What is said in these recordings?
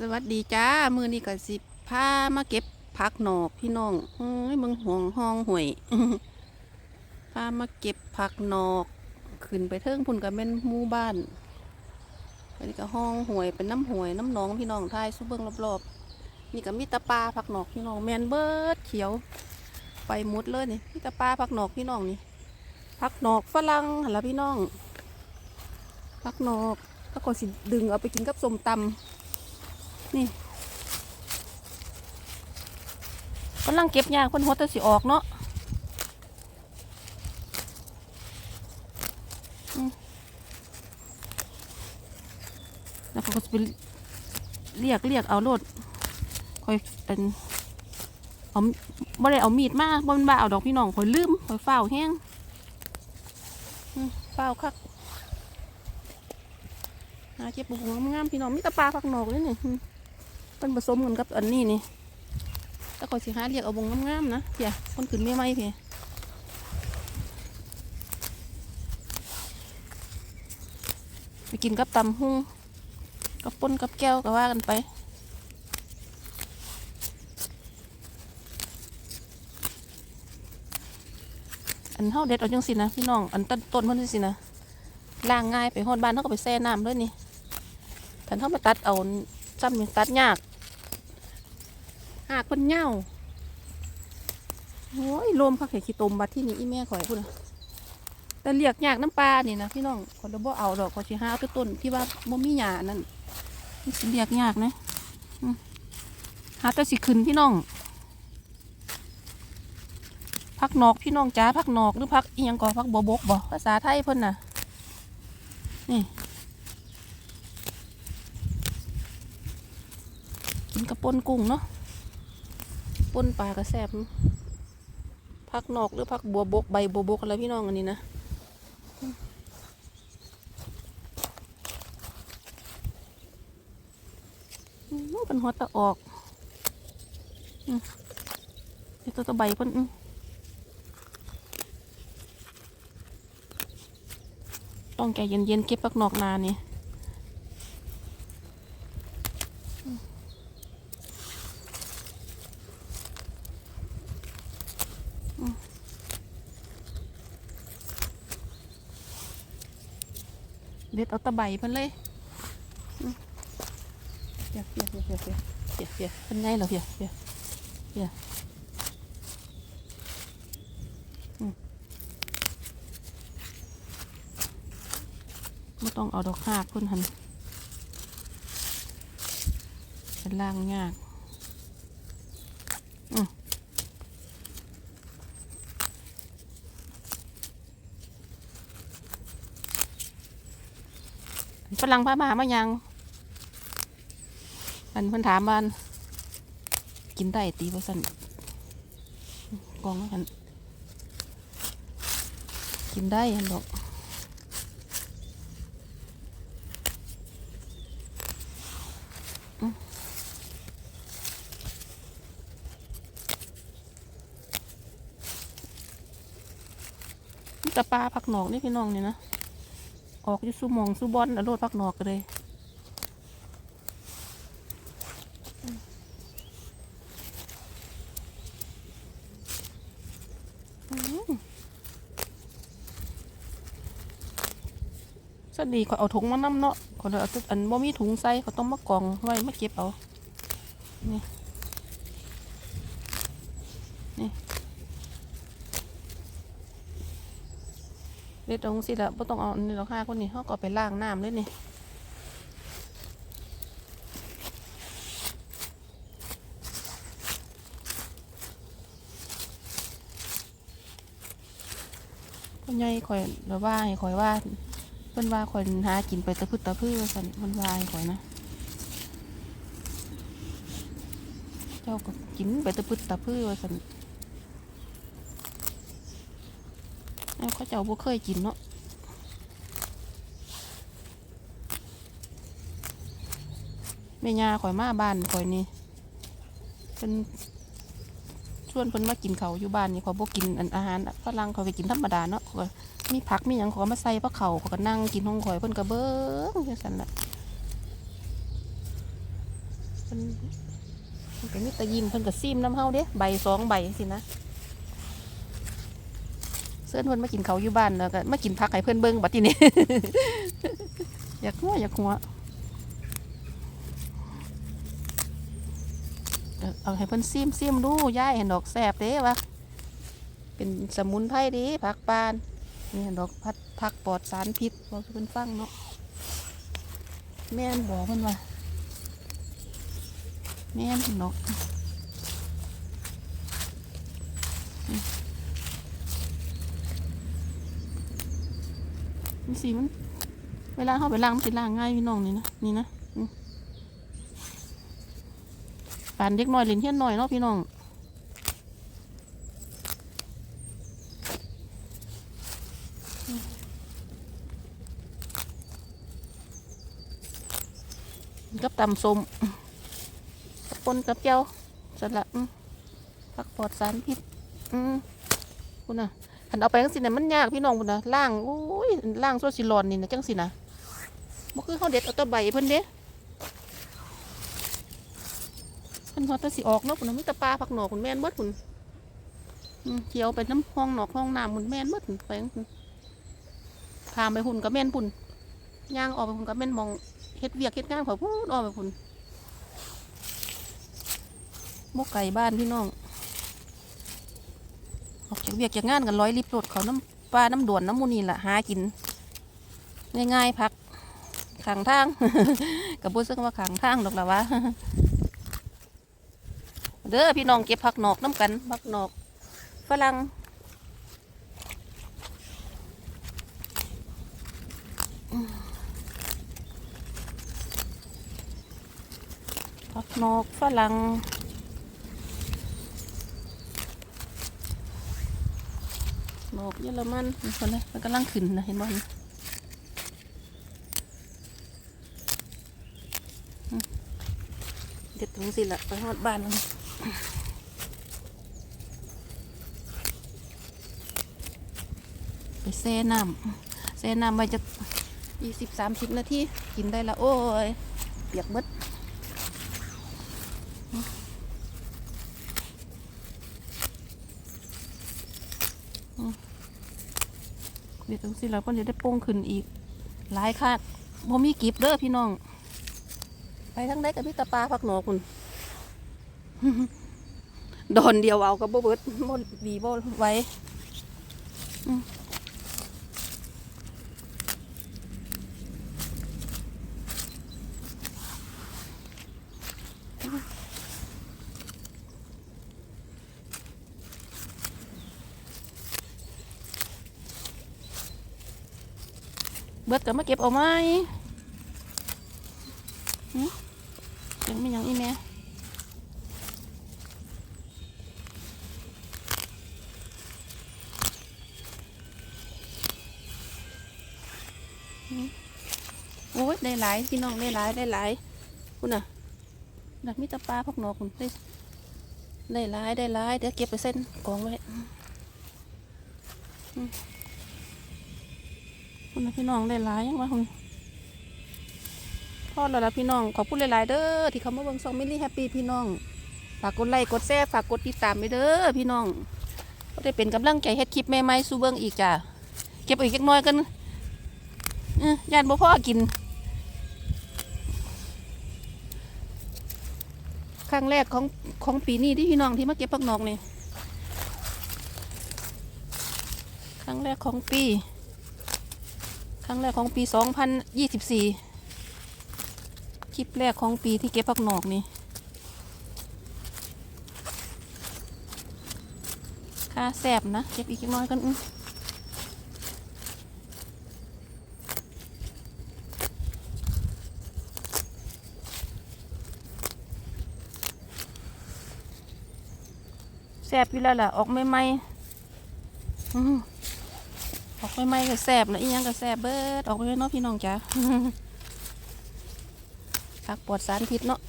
สวัสดีจ้า มือนี้ก็สิพามาเก็บผักหนอกพี่น้องเฮ้ยมึงห่วงห้องห่วยพามาเก็บผักหนอก ขึ้นไปเทิงพุ่นกับแม่นหมู่บ้านอันนี้ก็ห้องห่วยเป็นน้ำห่วยน้ำหนองพี่น้องทายซุเบิ้งรอบๆ นี่ก็มีตะปลาผักหนอกพี่น้องแมนเบิดเขียว ไปหมดเลยนี่มีตะปลาผักหนอกพี่น้องนี่ผักหนอกฝรั่งหันละพี่น้องผักหนอกแล้วก็สิดึงเอาไปกินกับส้มตำ นี่กำลังเก็บยางคนหัวตะสิออกเนาะแล้วเขาก็จะไปเรียกเรียกเอาโลดคอยเป็นเอาบ่ได้เอามีดมาบ่แมันบ้าเอาดอกพี่น้องคอยลืมคอยเฝ้าแห้งเฝ้าคักหาเก็บบุกงามพี่น้องมีตะปลาผักหนอกเลยนี่ มเป็นผสมกันกับอันนี้นี่แต่คอยสิหาเรียกเอาบงงามๆนะเพียคนขึ้นไม่ไหมเพียไปกินกับตำหุ้งกับป่นกับแก้วก็ว่ากันไปอันเท่าเด็ดเอาจังสินะพี่น้องอันต้นต้นเพิ่นจังสินะล่างง่ายไปหอดบ้านเขาก็ไปแช่น้ำเลยนี่แต่เขามาตัดเอาซ้ำนี่ตัดยาก หากมันเหย้าโอ้ยลมค่ะเขยขี้ตมบัดที่นี่อีแม่ข่อยพูดนะแต่เรียกยากน้ำปลานี่นะพี่น้องคนจะบ่เอาดอกเขาสิหาเอาต่ต้นที่ว่าบ่มีหญ้านั่นมันเรียกยากนะหาแต่สิขึ้นพี่น้องพักนอกพี่น้องจ้าพักนอกหรือพักอียังก่อพักบวบกบ่ภาษาไทยเพิ่นน่ะนี่กินกับปนกุ้งเนาะ ปนปลากระแซบพักนอกหรือพักบัวบกใบบัวบกอะไรพี่น้องอันนี้นะมเป็นหัวตะออกอืมไอ้ตัวตะใบเพิ่นต้องแกเย็นๆเก็บพักนอกนานี่ เด็ดเอาตะไบเพิ่นเลยเพียเพียเพียเพียเพียเพียเพียเป็นไงเหรอเพียเพียเพียอืมไม่ต้องเอาดอกหากเพิ่นหันเป็นล่างยากอืม ฝรั่งพามามายังอันเพิ่นถามบ้านกินได้ตีว่าสั่นกองกันกินได้อันดอกแตะปลาผักหนอกนี่พี่น้องเนี่ยนะ ออกอยู่สู้มองสู้บอลแล้วโลดพักนอกกันเลยสดีขอเอาถุงมานํเนาะขอเอาอันบ่มีถุงใส่เขาต้องมากองไว้มาเก็บเอา นี่ นี่ เด็ดตรงสิละบ่ต้องเอาอันนี้หรอกค่ะคนนี้เขาก็ไปล้างน้ำเลยนี่พ่อใหญ่ข่อยแล้วว่าให้ข่อยว่าเพิ่นว่าข่อยหากินไปตะพึดตะพื้อว่าซั่นเพิ่นว่าให้ข่อยนะ เจ้าก็กินไปตะพึดตะพื้อว่าซั่นแล้ว เขาเจ้าบ่เคยกินเนาะแม่ย่าข่อยมาบ้านข่อยนี่เพิ่นชวนเพิ่นมากินเขาอยู่บ้านนี่เขาบ่กินอันอาหารฝรั่งเขาไปกินธรรมดาเนาะขาก็มีผักมีหยังเขาก็มาใส่พระเขาเขาก็นั่งกินของข่อยเพิ่นก็เบิ้งจังซั่นแหละเพิ่นเพิ่นก็มีตะยิ้มเพิ่นก็ซิมน้ำเฮาเด้ใบสองใบสินะ เสื้อเพิ่นมากินเขาอยู่บ้านแล้วก็มากินผักให้เพิ่อนเบิ่งบัดทีนี้ อยากหัวอยากหัวเอาให้เพิ่นซิมซิมดูย่ายเห็นดอกแสบเด้วะเป็นสมุนไพรดีผักปานนี่ดอกพัดผักปลอดสารพิษบอกเพิ่นฟังเนาะแม่นบอกเพิ่นว่าแม่นเนาะ นี่สิมัน เวลาเขาไปล้างมันสิล้างง่ายพี่น้องนี่นะนี่นะปานเด็กน้อยเล่นเฮียนน้อยเนาะพี่น้องกับตำสมกับปนกับเจียวสละอืมผักปลอดสารพิษอืมคุณน่ะ ขันเอาไปจังสินะมันยากพี่น้องคุณนะล่างโอ้ยล่างโซซิลอนนี่นะจังสินะบ่คือเขาเด็ดเอาแตะใบเพิ่นเด้เพิ่นพอแตะสิออกเนาะพุ่นนะมีตะปลาผักหนอกคุณแม่นเบิดคุณเขียวไปน้ำห้องหนอกห้องน้ำคุณแม่นเบิดพุ่นไปจังพามไปพุ่นก็แม่นพุ่นย่างออกไปพุ่นก็แม่นมองเฮ็ดเวียกเฮ็ดงานเขาพุ่นออกไปพุ่นบ่ไก่บ้านพี่น้อง จากเวียกจากงานกันร้อยลิบรถเขาน้ำปลาน้ำด่วนน้ำมูนี่ล่ะหากิน ง่ายๆพักขางทางกับพูดซึ่งว่าขางทางดอกละวะเด้อพี่น้องเก็บผักหนอกน้ำกันผักหนอกฝรั่งผักหนอกฝรั่ง หนอกเยอรมันนี่คนนี้มันกำลังขึ้นนะเห็นบ่เด็ดถุงสิละไปฮอดบ้านแล้วนี่ไปแช่น้ำแช่น้ำไว้จะยี่สิบสามสิบนาทีกินได้ละโอ้ย เปียกเบิด เด็ดถุงสิละก็จะได้โป้งขึ้นอีก หลายค่ะบ่มีกิบเด้อพี่น้อง ไปทั้งได้กับพี่ตาปลาพักหนอคุณโดนเดียวเอากับบ่เบิดบ่บีบ่ไว้ เบิดก็มาเก็บเอาไหมยังไม่ยังอีแม่โอ้ยได้หลายพี่น้องได้หลายได้หลายคุณน่ะนักมิตรปลาพวกนอกคุณได้ได้หลายได้หลายเดี๋ยวเก็บไปเส้นกองไว้ คุณพี่น้องได้หลายยังวะคุณพ่อแล้วล่ะพี่น้องขอบคุณหลายๆเด้อที่เขามาเบิ่งซองมิลลี่แฮปปี้พี่น้องฝากกดไลค์กดแชร์ฝากกดติดตามไปเด้อพี่น้องก็ได้เป็นกำลังใจเฮ็ดคลิปใหม่ๆสู่เบิ่งอีกจ้ะเก็บอีกจักน้อยกันยานบ่พ่อกิน ครั้งแรกของของปีนี้ที่พี่น้องที่มาเก็บผักนอกนี่ครั้งแรกของปี ครั้งแรกของปี 2024 คลิปแรกของปีที่เก็บผักหนอกนี่ ค่าแสบนะ เก็บอีกน้อยกันอื้อแสบอยู่แล้วล่ะ ออกใหม่ๆอื้อ ออกใหม่ก็แสบนะอีหยังก็แสบเบิดออกไปเลยเนาะพี่น้องจ้าผักปลอดสารพิษเนาะ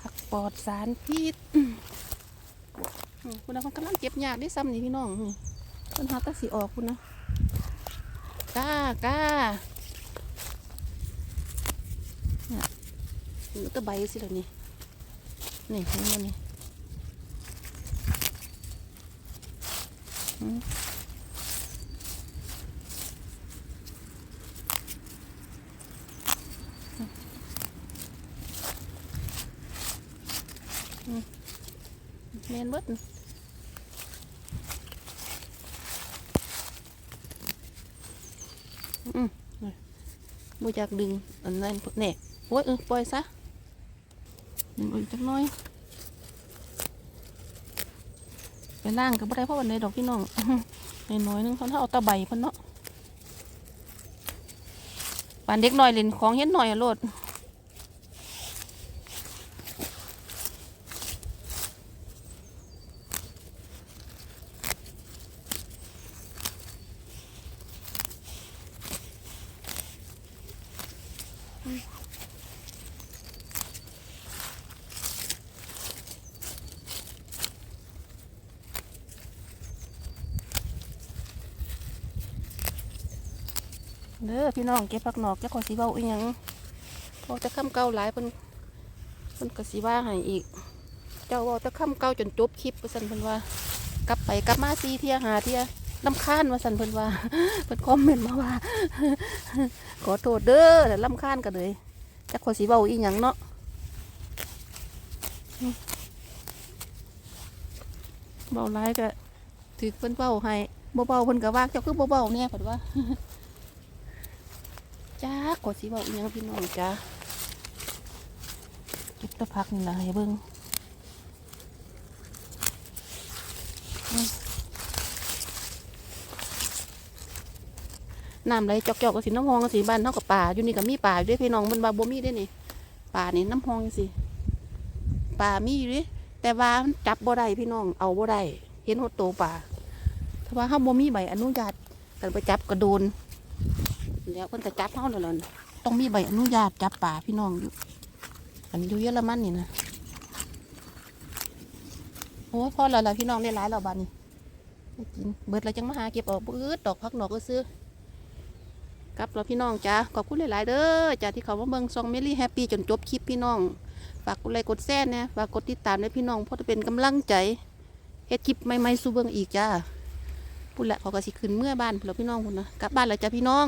ผักปลอดสารพิษคุณนะมันกำลังเก็บยากได้ซ้ำนี่พี่น้องอืมเพิ่นหาตะสีออกคุณนะกล้ากล้า เนี่ยเหลือแตะใบสิแล้วนี่นี่เห็นบ่นี่อืมแมนเบิดอืมบ่อยากดึงอันนั้นแน่ โอ้ยเออปล่อยซะดึงอีกจักน้อยไปล่างก็บ่ได้เพราะวันใดดอกพี่น้องน้อยๆนึงเขาถ้าเอาตะใบพันเนาะปานเด็กน้อยเล่นของเฮ็ดหน่อยอะโลด เด้อพี่น้องเก็บผักหนอกจะขอสีเบาอีหยังพอจะค้ำเก่าหลายเพิ่นเพิ่นก็สีว่าให้อีก เจ้าว่าจะค้ำเก่าจนจบคลิปว่าสันเพิ่นว่า กลับไปกลับมาซีเทียหาเทียลำคาญว่าสันเพิ่นว่าเพิ่นคอมเมนต์มาว่า ขอโทษเด้อแต่ลำคาญกันเลยจะขอสีเบาอีหยังเนาะเบาหลายก็ถือเพิ่นเบาให้บ่เบาเพิ่นก็ว่าเจ้าคือบ่เบาเนี่ยเพิ่นว่า จ้ากดสิบอกอีหยังพี่น้องจ้าเก็บตะพักนี่ละให้เบิ่งน้ำไหลจอกๆก็สิน้ำหองก็สิบ้านเท่ากับป่าอยู่นี่ก็มีป่าอยู่ด้วยพี่น้องมันบาบ่มีได้นี่ป่านี่น้ำหองจังสิป่ามีอยู่ดิแต่ว่ามันจับบ่ได้พี่น้องเอาบ่ได้เห็นหดโตป่าถ้าว่าเฮาบ่มีใบอนุญาตกันไปจับกระโดน แล้วเพิ่นก็จับเฮาแล้วล่ะต้องมีใบอนุญาตจับป่าพี่น้องอยู่ อันอยู่เยอรมันนี่นะโอ้ยพอแล้วล่ะพี่น้องได้หลายแล้วบาดนี้ได้กินเบิดแล้วจังมาหาเก็บออกเบิดดอกพักหนอกก็ซื้อกลับแล้วพี่น้องจ้าขอบคุณหลาย ๆ เด้อจ้าที่เขามาเบิ่งซองเมลี่แฮปปี้จนจบคลิปพี่น้องฝากกดไลค์กดแชร์นะฝากกดติดตามด้วยพี่น้องเพราะจะเป็นกำลังใจเฮ็ดคลิปใหม่ ๆ สู่เบิ่งอีกจ้าพูดละเขาก็สิขึ้นเมื่อบ้านพู้นล้วพี่น้องพุ่นนะกลับบ้านแล้วจ้าพี่น้อง